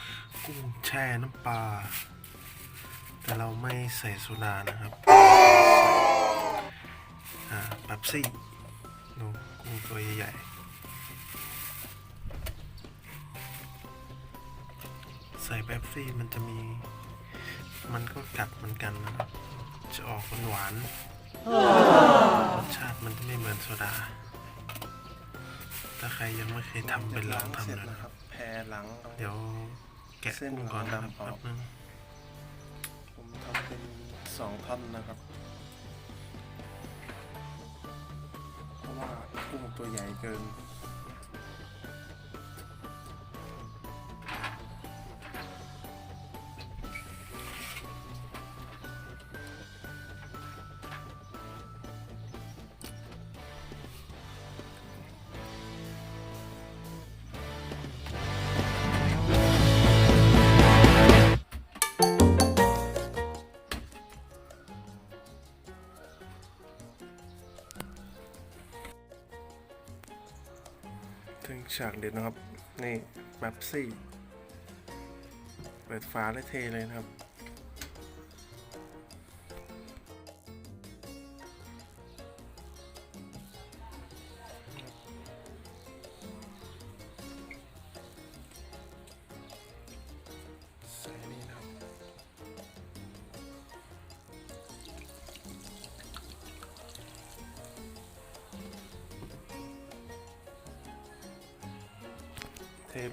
ำกุ้งแช่น้ำปลา แต่เราไม่ใส่โซดานะครับอ่แป๊บซี่ดูกุ้งตัวใหญ่ๆ ใส่แป๊บซี่มันจะมี มันก็กัดเหมือนกันนะครับ จะออกหวานรสชาติมันจะไม่เหมือนโซดา ถ้าใครยังไม่เคยทำไปลองทำเลยนะครับ พรหลังเดี๋ยวแกะกุ้งก่อนนะครับแป๊บนึงผมทำเป็นสองท่อนนะครับ เพราะว่ากุ้งตัวใหญ่เกิน ฉากเด็ดนะครับ นี่แบบซี่ เปิดฝาและเทเลยนะครับ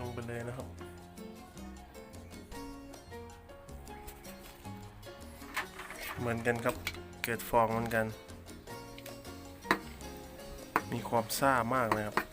ลงไปเลยนะครับเหมือนกันครับ เกิดฟองเหมือนกัน มีความซ่ามากเลยครับ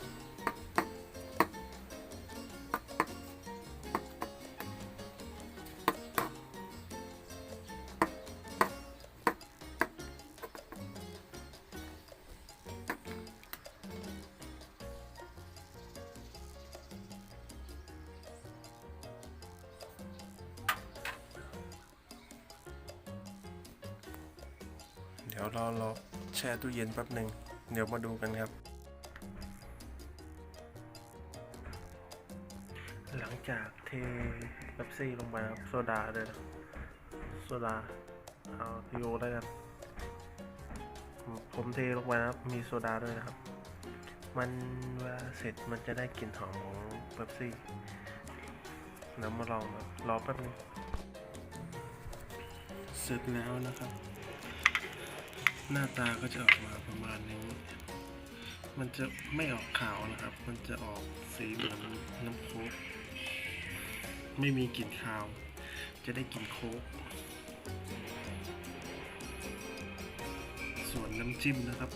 ดี๋ยวรอรอแช่ตู้เย็นแป๊บหนึ่งเดี๋ยวมาดูกันครับ หลังจากเทเป๊ปซี่ลงไปครับโซดาเลยนะโซดาเอาทีโอได้กันผมผมเทลงไปนะครับ มีโซดาด้วยนะครับ มันเวลาเสร็จมันจะได้กลิ่นหอมของเป๊ปซี่แล้วมาลองครับรอแป๊บนึงเสร็จแล้วนะครับ หน้าตาก็จะออกมาประมาณนี้ มันจะไม่ออกขาวนะครับ มันจะออกสีเหมือนน้ำโค้กไม่มีกลิ่นคาว จะได้กลิ่นโค้กส่วนน้ำจิ้มนะครับ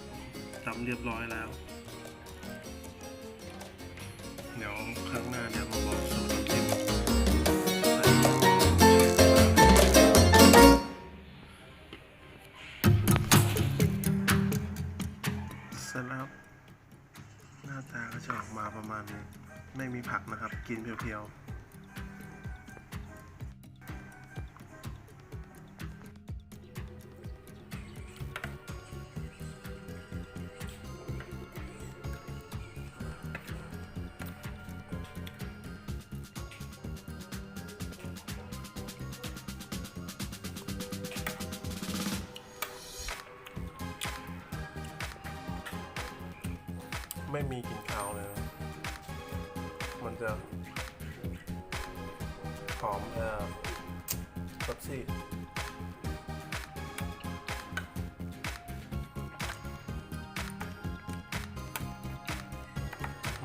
ตำเรียบร้อยแล้ว เดี๋ยวครั้งหน้าเดี๋ยว ก็จะออกมาประมาณนี้ไม่มีผักนะครับ กินเพียวๆไม่มีกลิ่นคาว จะหอมเอ่อเป๊ปซี่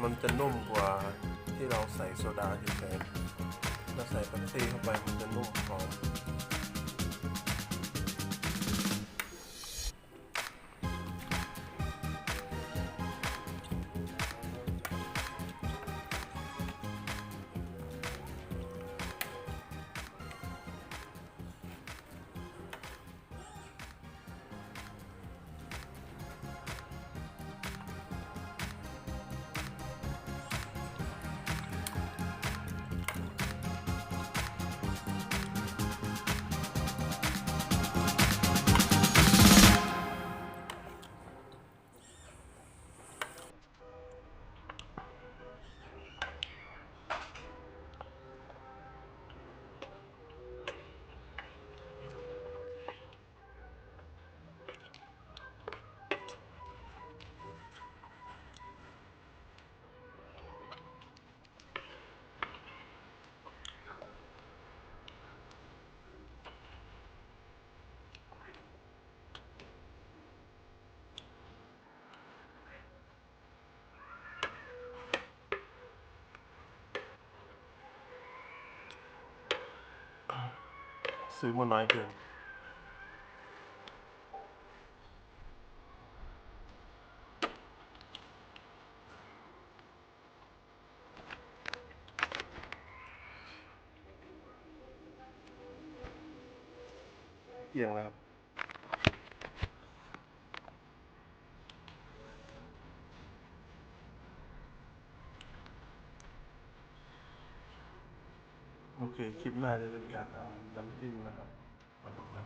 มันจะนุ่มกว่าที่เราใส่โซดาเฉยๆเราใส่เป๊ปซี่เข้าไปมันจะนุ่มหอม ซื้อมาน้อยเกินเอียงแล้วครับ โอ เคคลิปหน้าจะเป็นการเอาน้ำจิ้มนะครับมาลงนะ